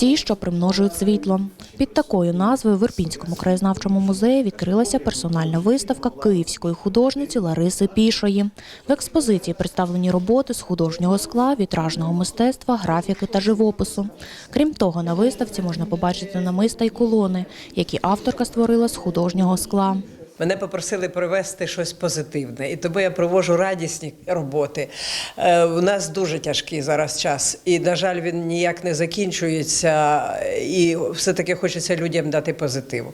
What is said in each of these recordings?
ті, що примножують світло. Під такою назвою в Ірпінському краєзнавчому музеї відкрилася персональна виставка київської художниці Лариси Пішої. В експозиції представлені роботи з художнього скла, вітражного мистецтва, графіки та живопису. Крім того, на виставці можна побачити намиста й колони, які авторка створила з художнього скла. Мене попросили привезти щось позитивне, і тому я проводжу радісні роботи. Е, у нас дуже тяжкий зараз час, і, на жаль, він ніяк не закінчується, і все-таки хочеться людям дати позитив.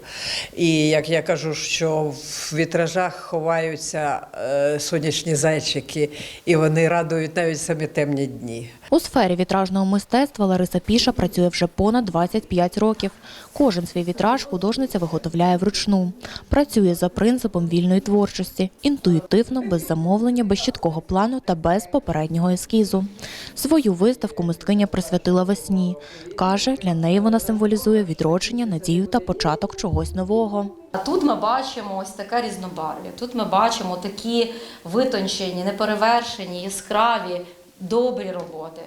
І як я кажу, що в вітражах ховаються е, сонячні зайчики, і вони радують навіть самі темні дні. У сфері вітражного мистецтва Лариса Піша працює вже понад 25 років. Кожен свій вітраж художниця виготовляє вручну. Працює за принципом вільної творчості, інтуїтивно, без замовлення, без чіткого плану та без попереднього ескізу. Свою виставку мисткиня присвятила весні. Каже, для неї вона символізує відродження, надію та початок чогось нового. А тут ми бачимо ось таке різнобарв'я. Тут ми бачимо такі витончені, неперевершені, яскраві, добрі роботи.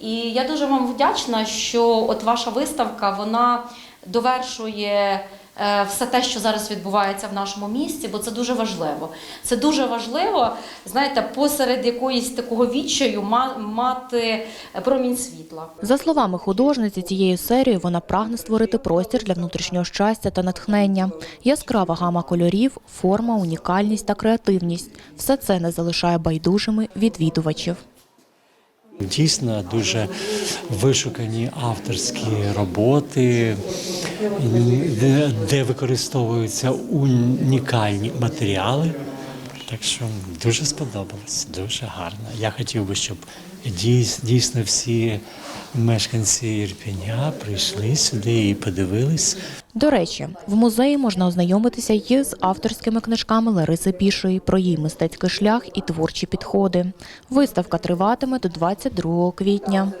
І я дуже вам вдячна, що от ваша виставка вона довершує все те, що зараз відбувається в нашому місті, бо це дуже важливо. Це дуже важливо, знаєте, посеред якоїсь такого відчаю ма- мати промінь світла. За словами художниці, цією серією вона прагне створити простір для внутрішнього щастя та натхнення. Яскрава гама кольорів, форма, унікальність та креативність все це не залишає байдужими відвідувачів. Дійсно дуже вишукані авторські роботи, де, де використовуються унікальні матеріали. Так що дуже сподобалось, дуже гарно. Я хотів би, щоб дійс- дійсно всі мешканці Ірпеня прийшли сюди і подивились. До речі, в музеї можна ознайомитися й з авторськими книжками Лариси Пішої про її мистецький шлях і творчі підходи. Виставка триватиме до 22 квітня.